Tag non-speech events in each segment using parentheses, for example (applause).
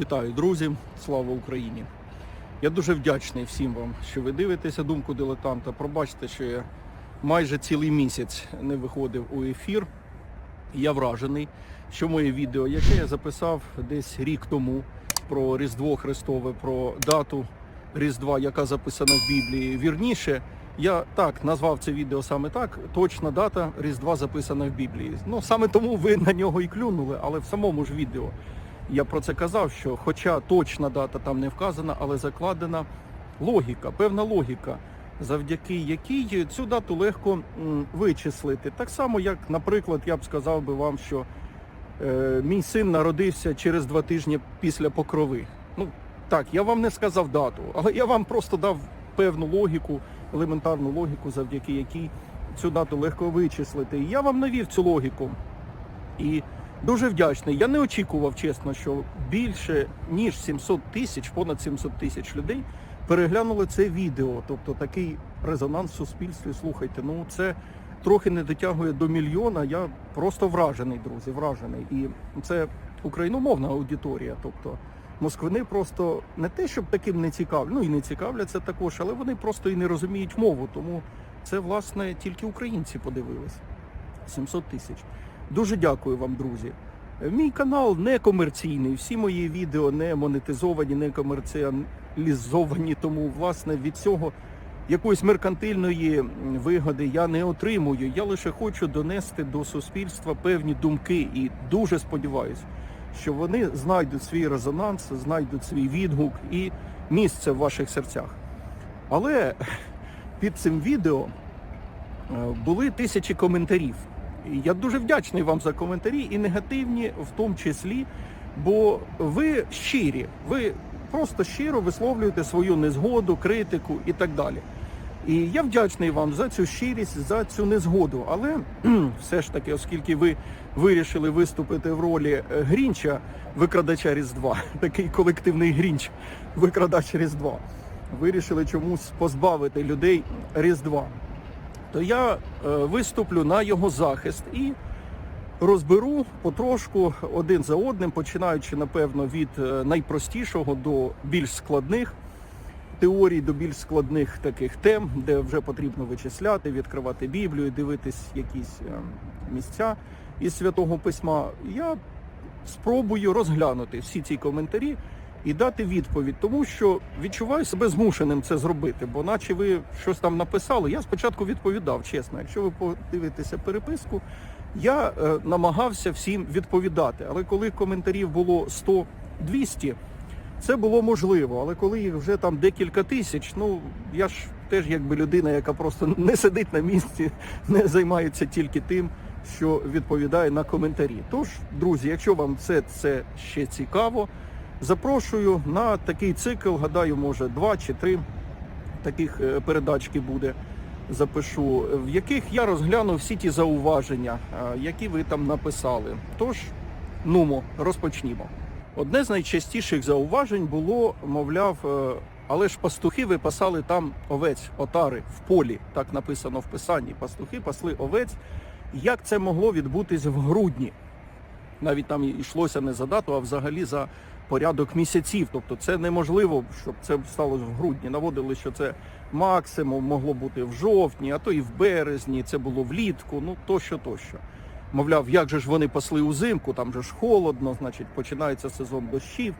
Вітаю, друзі! Слава Україні! Я дуже вдячний всім вам, що ви дивитеся думку дилетанта. Пробачте, що я майже цілий місяць не виходив у ефір. Я вражений, що моє відео, яке я записав десь рік тому про Різдво Христове, про дату Різдва, яка записана в Біблії. Вірніше, я так назвав це відео саме так. Точна дата Різдва записана в Біблії. Ну саме тому ви на нього і клюнули, але в самому ж відео я про це казав, що хоча точна дата там не вказана, але закладена логіка, певна логіка, завдяки якій цю дату легко вичислити. Так само, як, наприклад, я б сказав би вам, що е, мій син народився через два тижні після покрови. Ну так, я вам не сказав дату, але я вам просто дав певну логіку, елементарну логіку, завдяки якій цю дату легко вичислити. І я вам навів цю логіку. І дуже вдячний. Я не очікував, чесно, що більше ніж 700 тисяч, понад 700 тисяч людей переглянули це відео. Тобто такий резонанс в суспільстві. Слухайте, ну це трохи не дотягує до мільйона. Я просто вражений, друзі, вражений. І це україномовна аудиторія. Тобто москвини просто не те, щоб таким не цікавлять, ну і не цікавляться також, але вони просто і не розуміють мову. Тому це власне тільки українці подивились. 700 тисяч. Дуже дякую вам, друзі. Мій канал не комерційний, всі мої відео не монетизовані, не комерціалізовані, тому власне від цього якоїсь меркантильної вигоди я не отримую. Я лише хочу донести до суспільства певні думки і дуже сподіваюся, що вони знайдуть свій резонанс, знайдуть свій відгук і місце в ваших серцях. Але (laughs) під цим відео е, були тисячі коментарів. Я дуже вдячний вам за коментарі і негативні в тому числі, бо ви щирі, ви просто щиро висловлюєте свою незгоду, критику і так далі. І я вдячний вам за цю щирість, за цю незгоду. Але все ж таки, оскільки ви вирішили виступити в ролі е, Грінча, викрадача Різдва, (laughs) такий колективний Грінч, викрадач Різдва, вирішили чомусь позбавити людей Різдва то я е, виступлю на його захист і розберу потрошку один за одним, починаючи, напевно, від е, найпростішого до більш складних теорій, до більш складних таких тем, де вже потрібно вичисляти, відкривати Біблію, дивитись якісь е, місця із святого письма. Я спробую розглянути всі ці коментарі і дати відповідь, тому що відчуваю себе змушеним це зробити, бо наче ви щось там написали. Я спочатку відповідав, чесно. Якщо ви подивитеся переписку, я е, намагався всім відповідати. Але коли коментарів було 100-200, це було можливо. Але коли їх вже там декілька тисяч, ну я ж теж якби людина, яка просто не сидить на місці, не займається тільки тим, що відповідає на коментарі. Тож, друзі, якщо вам це, це ще цікаво. Запрошую на такий цикл, гадаю, може два чи три таких е, передачки буде. Запишу, в яких я розгляну всі ті зауваження, е, які ви там написали. Тож, нумо, розпочнімо. Одне з найчастіших зауважень було, мовляв, е, але ж пастухи випасали там овець, отари в полі. Так написано в писанні. Пастухи пасли овець. Як це могло відбутись в грудні? Навіть там йшлося не за дату, а взагалі за порядок місяців. Тобто це неможливо, щоб це сталося в грудні. Наводили, що це максимум могло бути в жовтні, а то і в березні, це було влітку, ну тощо, тощо. Мовляв, як же ж вони пасли узимку, там же ж холодно, значить, починається сезон дощів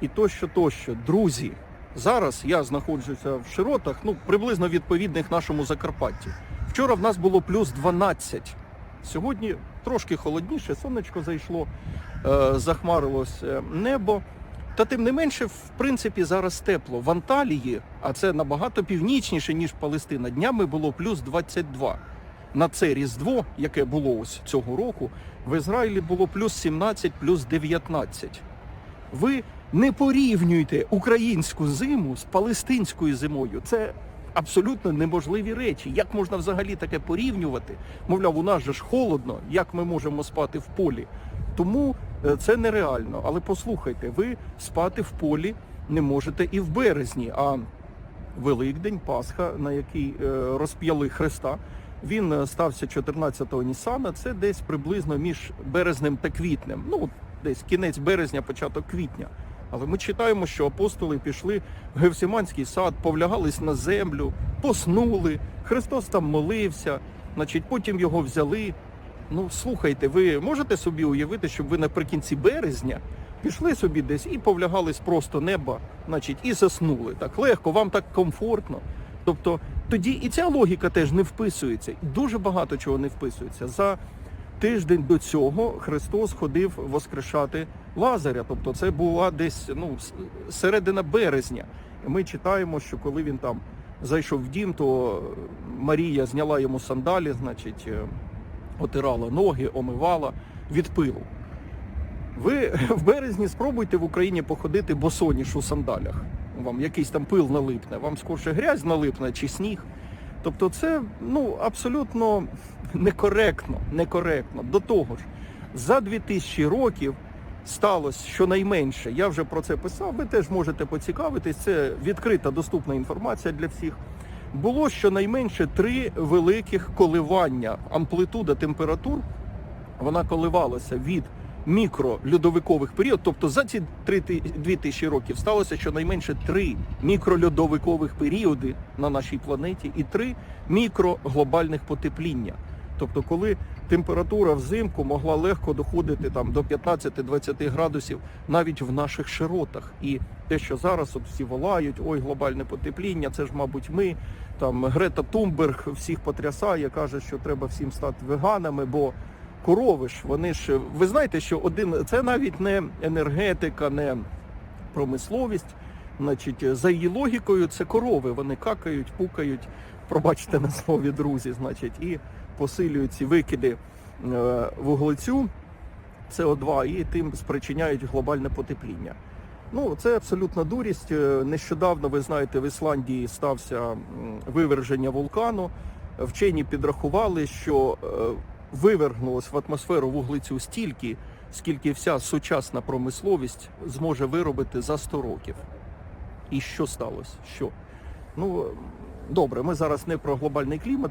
і тощо, тощо. Друзі, зараз я знаходжуся в широтах, ну приблизно відповідних нашому Закарпатті. Вчора в нас було плюс 12. Сьогодні трошки холодніше, сонечко зайшло, е, захмарилось е, небо. Та тим не менше, в принципі, зараз тепло. В Анталії, а це набагато північніше, ніж Палестина, днями було плюс 22. На це Різдво, яке було ось цього року, в Ізраїлі було плюс 17, плюс 19. Ви не порівнюйте українську зиму з палестинською зимою. Це абсолютно неможливі речі. Як можна взагалі таке порівнювати? Мовляв, у нас же ж холодно, як ми можемо спати в полі? Тому е, це нереально. Але послухайте, ви спати в полі не можете і в березні. А Великдень, Пасха, на який е, розп'яли Христа, він е, стався 14-го Нісана. Це десь приблизно між березнем та квітнем. Ну, десь кінець березня, початок квітня. Але ми читаємо, що апостоли пішли в Гевсиманський сад, повлягались на землю, поснули. Христос там молився, значить, потім його взяли. Ну, слухайте, ви можете собі уявити, щоб ви наприкінці березня пішли собі десь і повлягались просто неба, значить, і заснули. Так легко, вам так комфортно. Тобто тоді і ця логіка теж не вписується. Дуже багато чого не вписується. За тиждень до цього Христос ходив воскрешати Лазаря. Тобто це була десь ну, середина березня. Ми читаємо, що коли він там зайшов в дім, то Марія зняла йому сандалі, значить, е, отирала ноги, омивала від пилу. Ви (laughs) в березні спробуйте в Україні походити босоніж у сандалях. Вам якийсь там пил налипне, вам скорше грязь налипне чи сніг. Тобто це ну, абсолютно некоректно, некоректно. До того ж, за 2000 років сталося щонайменше, я вже про це писав, ви теж можете поцікавитись, це відкрита доступна інформація для всіх. Було щонайменше три великих коливання. Амплитуда температур вона коливалася від мікрольодовикових період, тобто за ці 3 ти- 2000 років сталося щонайменше три мікрольодовикових періоди на нашій планеті і три мікроглобальних потепління. Тобто, коли температура взимку могла легко доходити там до 15-20 градусів навіть в наших широтах. І те, що зараз от всі волають, ой, глобальне потепління, це ж, мабуть, ми. Там Грета Тумберг всіх потрясає, каже, що треба всім стати веганами, бо корови ж, вони ж, ви знаєте, що один це навіть не енергетика, не промисловість. Значить, за її логікою, це корови. Вони какають, пукають, пробачте на слові друзі, значить, і посилюють ці викиди е, вуглецю СО2 і тим спричиняють глобальне потепління. Ну, це абсолютна дурість. Е, Нещодавно, ви знаєте, в Ісландії стався виверження вулкану. Вчені підрахували, що е, вивергнулось в атмосферу вуглецю стільки, скільки вся сучасна промисловість зможе виробити за 100 років. І що сталося? Що? Ну, добре, ми зараз не про глобальний клімат.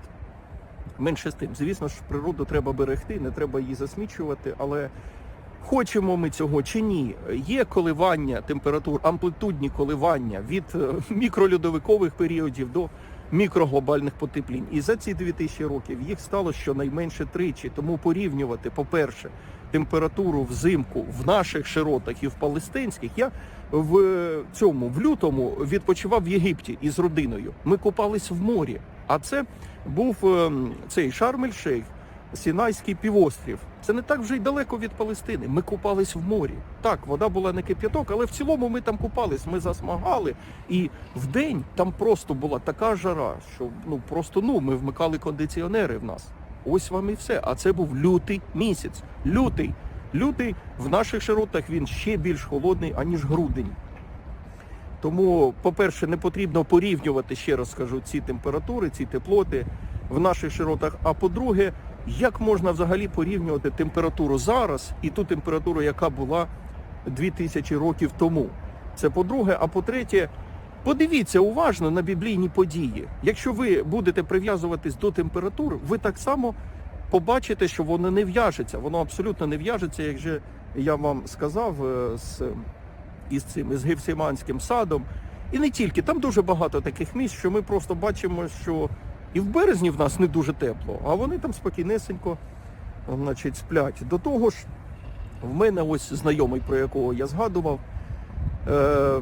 Менше з тим, звісно ж, природу треба берегти, не треба її засмічувати, але хочемо ми цього чи ні, є коливання температур, амплитудні коливання від е, мікрольодовикових періодів до мікроглобальних потеплінь. І за ці 2000 років їх стало щонайменше тричі. Тому порівнювати, по-перше, температуру взимку в наших широтах і в палестинських. Я в е, цьому в лютому відпочивав в Єгипті із родиною. Ми купались в морі. А це був ем, цей Шарм-ель-Шейх, Сінайський півострів. Це не так вже й далеко від Палестини. Ми купались в морі. Так, вода була не кип'яток, але в цілому ми там купались, ми засмагали. І в день там просто була така жара, що ну просто ну ми вмикали кондиціонери в нас. Ось вам і все. А це був лютий місяць. Лютий. Лютий в наших широтах він ще більш холодний, аніж грудень. Тому, по-перше, не потрібно порівнювати, ще раз скажу, ці температури, ці теплоти в наших широтах. А по-друге, як можна взагалі порівнювати температуру зараз і ту температуру, яка була 2000 років тому? Це по-друге, а по-третє, подивіться уважно на біблійні події. Якщо ви будете прив'язуватись до температур, ви так само побачите, що воно не в'яжеться. Воно абсолютно не в'яжеться, як же я вам сказав, е, з із цим із Гефсиманським садом. І не тільки, там дуже багато таких місць, що ми просто бачимо, що і в березні в нас не дуже тепло, а вони там спокійнесенько значить, сплять. До того ж, в мене ось знайомий, про якого я згадував, е,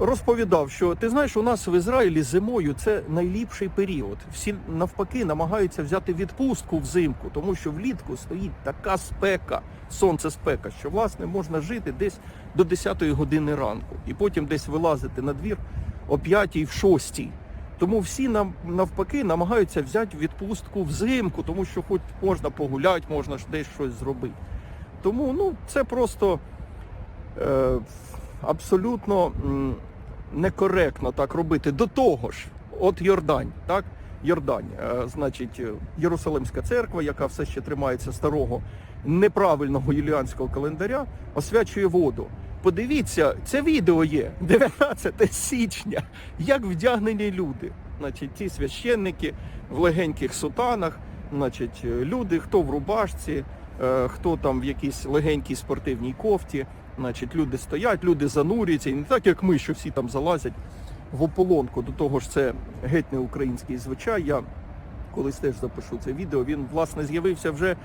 розповідав, що ти знаєш, у нас в Ізраїлі зимою це найліпший період. Всі навпаки намагаються взяти відпустку взимку, тому що влітку стоїть така спека, сонце спека, що власне можна жити десь до 10 години ранку і потім десь вилазити на двір о 5 в 6. Тому всі нам навпаки намагаються взяти відпустку взимку, тому що хоч можна погуляти, можна ж десь щось зробити. Тому ну, це просто е, абсолютно некоректно так робити. До того ж, от Йордань, так? Йордань, е, значить, е, Єрусалимська церква, яка все ще тримається старого неправильного юліанського календаря, освячує воду. Подивіться, це відео є (laughs) 19 січня. Як вдягнені люди. Значить, ті священники в легеньких сутанах, значить, е, люди, хто в рубашці, хто там в якійсь легенькій спортивній кофті, Значить, люди стоять, люди занурюються, і не так як ми, що всі там залазять в ополонку. До того ж, це геть не український звичай. Я колись теж запишу це відео. Він власне з'явився вже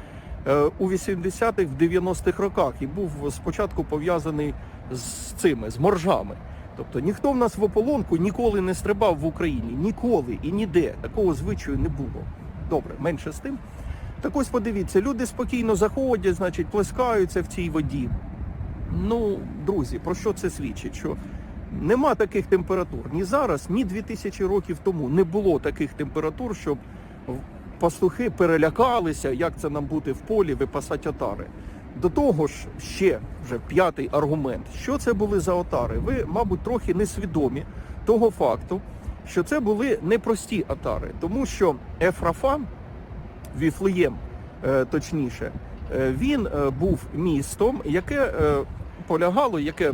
е, у 80-х, в 90-х роках і був спочатку пов'язаний з цими, з моржами. Тобто ніхто в нас в ополонку ніколи не стрибав в Україні. Ніколи і ніде. Такого звичаю не було. Добре, менше з тим. Так ось подивіться, люди спокійно заходять, значить, плескаються в цій воді. Ну, друзі, про що це свідчить? Що нема таких температур ні зараз, ні 2000 років тому не було таких температур, щоб пастухи перелякалися, як це нам бути в полі, випасати отари. До того ж, ще вже п'ятий аргумент. Що це були за отари? Ви, мабуть, трохи несвідомі того факту, що це були непрості отари, тому що Ефрафа, Віфлеєм, е, точніше, він е, був містом, яке е, полягало, яке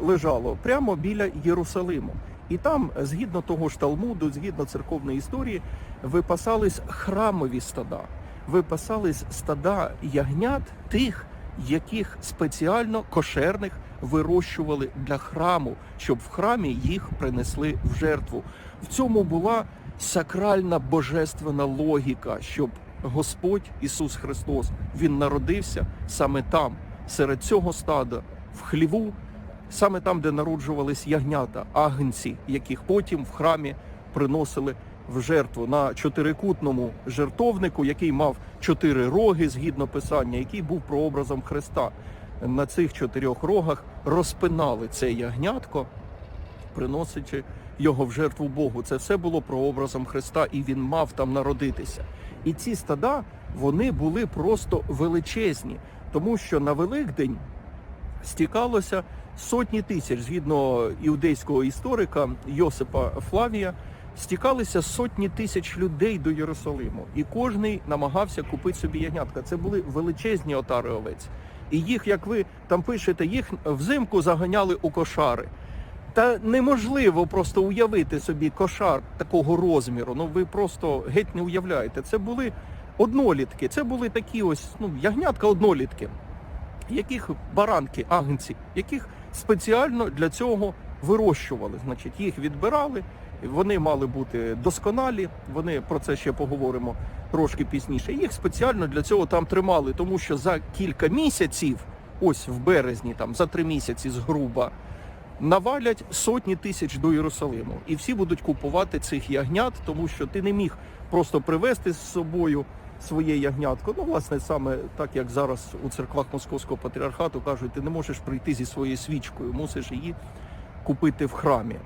лежало прямо біля Єрусалиму. І там, е, згідно того ж Талмуду, згідно церковної історії, випасались храмові стада, випасались стада ягнят тих, яких спеціально кошерних вирощували для храму, щоб в храмі їх принесли в жертву. В цьому була сакральна божественна логіка, щоб Господь Ісус Христос Він народився саме там, серед цього стада, в хліву, саме там, де народжувались ягнята, агнці, яких потім в храмі приносили в жертву на чотирикутному жертовнику, який мав чотири роги згідно писання, який був прообразом Христа. На цих чотирьох рогах розпинали це ягнятко, приносячи його в жертву Богу. Це все було прообразом Христа, і він мав там народитися. І ці стада вони були просто величезні, тому що на Великдень стікалося сотні тисяч, згідно іудейського історика Йосипа Флавія, стікалися сотні тисяч людей до Єрусалиму, і кожний намагався купити собі ягнятка. Це були величезні отари овець. І їх, як ви там пишете, їх взимку заганяли у кошари. Та неможливо просто уявити собі кошар такого розміру. Ну ви просто геть не уявляєте. Це були однолітки, це були такі ось ну, ягнятка однолітки, яких баранки, агнці, яких спеціально для цього вирощували. Значить, їх відбирали, вони мали бути досконалі. Вони про це ще поговоримо трошки пізніше. Їх спеціально для цього там тримали, тому що за кілька місяців, ось в березні, там за три місяці з груба навалять сотні тисяч до Єрусалиму. І всі будуть купувати цих ягнят, тому що ти не міг просто привезти з собою своє ягнятко. Ну, власне, саме так як зараз у церквах Московського патріархату кажуть, ти не можеш прийти зі своєю свічкою, мусиш її купити в храмі.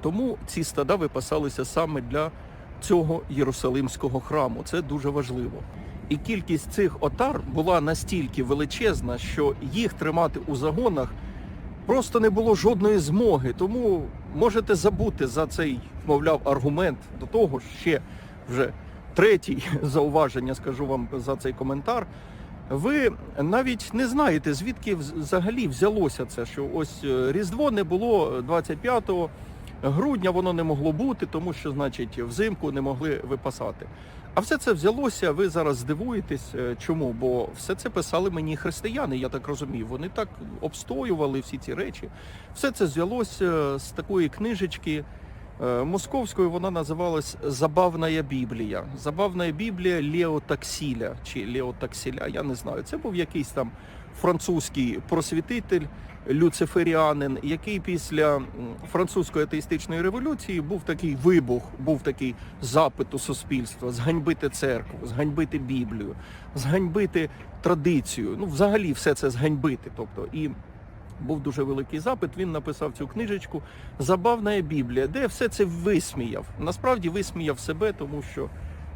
Тому ці стада випасалися саме для цього Єрусалимського храму. Це дуже важливо. І кількість цих отар була настільки величезна, що їх тримати у загонах просто не було жодної змоги. Тому можете забути за цей, мовляв, аргумент. До того ще вже третій (laughs) зауваження, скажу вам за цей коментар. Ви навіть не знаєте, звідки взагалі взялося це, що ось е, Різдво не було 25 грудня, воно не могло бути, тому що, значить, взимку не могли випасати. А все це взялося, ви зараз здивуєтесь, е, чому? Бо все це писали мені християни, я так розумію. Вони так обстоювали всі ці речі. Все це взялося з такої книжечки е, московської, вона називалась Забавна Біблія. Забавна Біблія Лео Таксіля чи Лео Таксіля, я не знаю. Це був якийсь там французький просвітитель, люциферіанин, який після французької атеїстичної революції був такий вибух, був такий запит у суспільства зганьбити церкву, зганьбити Біблію, зганьбити традицію. Ну, взагалі, все це зганьбити. Тобто, і був дуже великий запит. Він написав цю книжечку Забавна Біблія, де все це висміяв. Насправді висміяв себе, тому що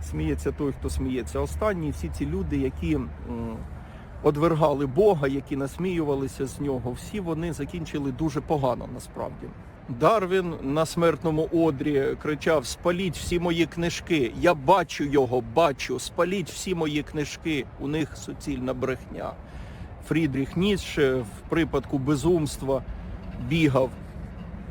сміється той, хто сміється. Останні всі ці люди, які одвергали Бога, які насміювалися з нього, всі вони закінчили дуже погано насправді. Дарвін на смертному одрі кричав: Спаліть всі мої книжки. Я бачу його, бачу. Спаліть всі мої книжки. У них суцільна брехня. Фрідріх Ніцше в припадку безумства бігав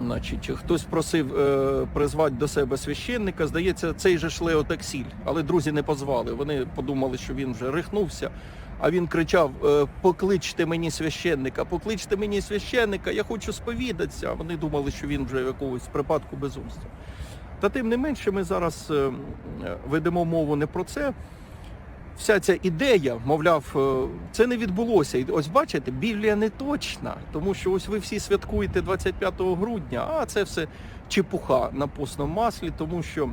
Значить, хтось просив е, призвати до себе священника. Здається, цей же шлео таксіль, але друзі не позвали. Вони подумали, що він вже рихнувся. А він кричав: е, Покличте мені священника, покличте мені священника, я хочу сповідатися. Вони думали, що він вже в якогось припадку безумства. Та тим не менше, ми зараз е, е, ведемо мову не про це. Вся ця ідея, мовляв, е, це не відбулося. І ось бачите, Біблія не точна, тому що ось ви всі святкуєте 25 грудня, а це все чепуха на постному маслі, тому що,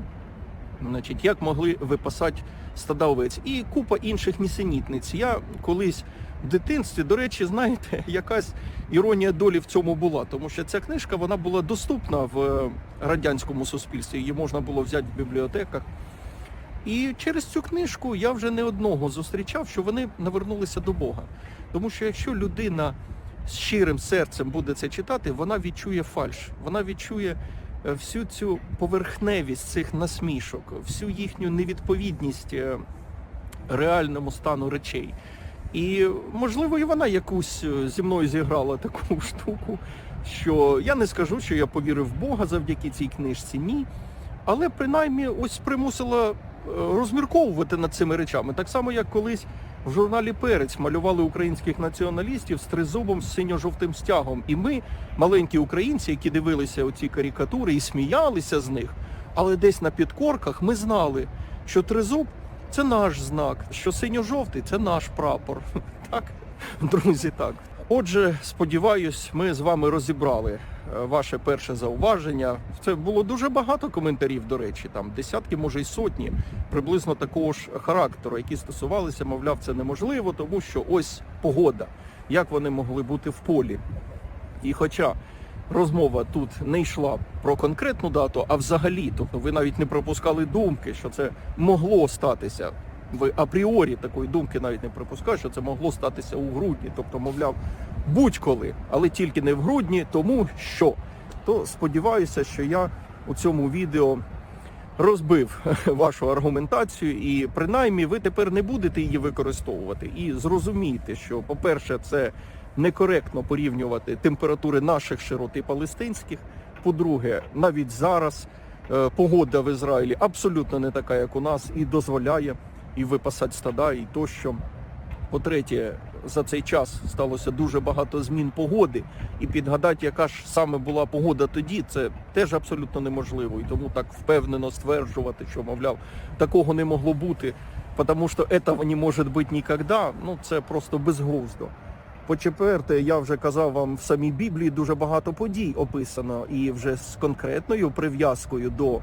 значить, як могли випасати стада овець. І купа інших нісенітниць. Я колись в дитинстві, до речі, знаєте, (laughs) якась іронія долі в цьому була, тому що ця книжка вона була доступна в е, радянському суспільстві. Її можна було взяти в бібліотеках. І через цю книжку я вже не одного зустрічав, що вони навернулися до Бога. Тому що якщо людина з щирим серцем буде це читати, вона відчує фальш, вона відчує е, всю цю поверхневість цих насмішок, всю їхню невідповідність е, реальному стану речей. І можливо, і вона якусь е, зі мною зіграла таку (laughs) штуку, що я не скажу, що я повірив в Бога завдяки цій книжці, ні. Але принаймні ось примусила розмірковувати над цими речами. Так само, як колись в журналі Перець малювали українських націоналістів з тризубом з синьо-жовтим стягом. І ми, маленькі українці, які дивилися оці карикатури і сміялися з них, але десь на підкорках ми знали, що тризуб це наш знак, що синьо-жовтий це наш прапор. (laughs) Так, друзі, так. Отже, сподіваюсь, ми з вами розібрали ваше перше зауваження. Це було дуже багато коментарів, до речі, там десятки, може й сотні, приблизно такого ж характеру, які стосувалися, мовляв, це неможливо, тому що ось погода, як вони могли бути в полі. І хоча розмова тут не йшла про конкретну дату, а взагалі, тобто ви навіть не пропускали думки, що це могло статися. Ви апріорі такої думки навіть не припускаєте, що це могло статися у грудні. Тобто, мовляв, будь-коли, але тільки не в грудні, тому що. То сподіваюся, що я у цьому відео розбив (laughs) вашу аргументацію, і принаймні ви тепер не будете її використовувати. І зрозумійте, що, по-перше, це некоректно порівнювати температури наших широт і палестинських. По-друге, навіть зараз е, погода в Ізраїлі абсолютно не така, як у нас, і дозволяє і випасати стада, і тощо. По-третє, за цей час сталося дуже багато змін погоди, і підгадати, яка ж саме була погода тоді, це теж абсолютно неможливо. І тому так впевнено стверджувати, що, мовляв, такого не могло бути, тому що цього не може бути ніколи, ну це просто безглуздо. По-четверте, я вже казав вам в самій Біблії дуже багато подій описано, і вже з конкретною прив'язкою до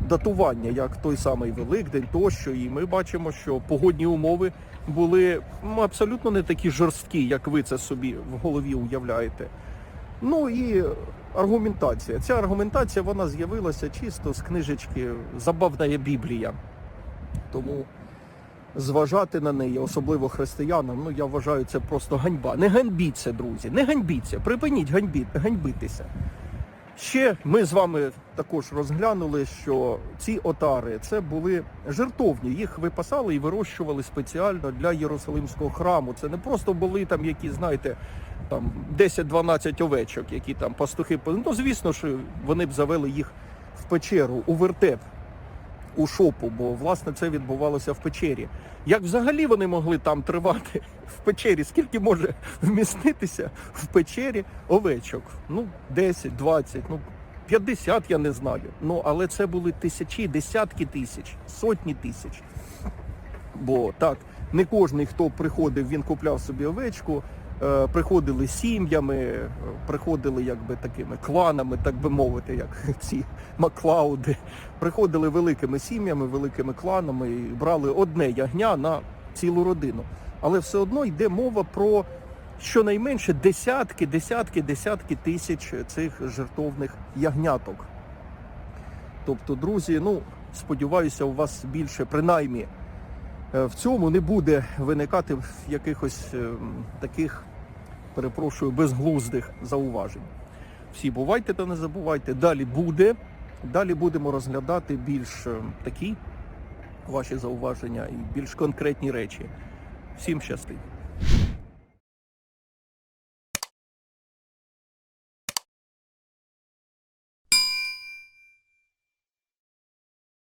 датування, як той самий Великдень тощо. І ми бачимо, що погодні умови були абсолютно не такі жорсткі, як ви це собі в голові уявляєте. Ну і аргументація. Ця аргументація вона з'явилася чисто з книжечки Забавна Біблія. Тому зважати на неї, особливо християнам, ну я вважаю, це просто ганьба. Не ганьбіться, друзі, не ганьбіться, припиніть ганьбі, ганьбитися. Ще ми з вами також розглянули, що ці отари це були жертовні. Їх випасали і вирощували спеціально для Єрусалимського храму. Це не просто були там, які, знаєте, там 10-12 овечок, які там пастухи. Ну, звісно, що вони б завели їх в печеру, у вертеп, у шопу, бо власне це відбувалося в печері. Як взагалі вони могли там тривати в печері? Скільки може вміститися в печері овечок? Ну, 10, 20, ну 50, я не знаю. Ну, але це були тисячі, десятки тисяч, сотні тисяч. Бо так, не кожний, хто приходив, він купляв собі овечку. Е, Приходили сім'ями, е, приходили якби такими кланами, так би мовити, як (laughs) ці Маклауди. Приходили великими сім'ями, великими кланами і брали одне ягня на цілу родину. Але все одно йде мова про щонайменше десятки, десятки, десятки тисяч цих жертовних ягняток. Тобто, друзі, ну сподіваюся, у вас більше принаймні е, в цьому не буде виникати якихось е, таких, перепрошую, безглуздих зауважень. Всі бувайте та не забувайте. Далі буде. Далі будемо розглядати більш е, такі ваші зауваження і більш конкретні речі. Всім щастить!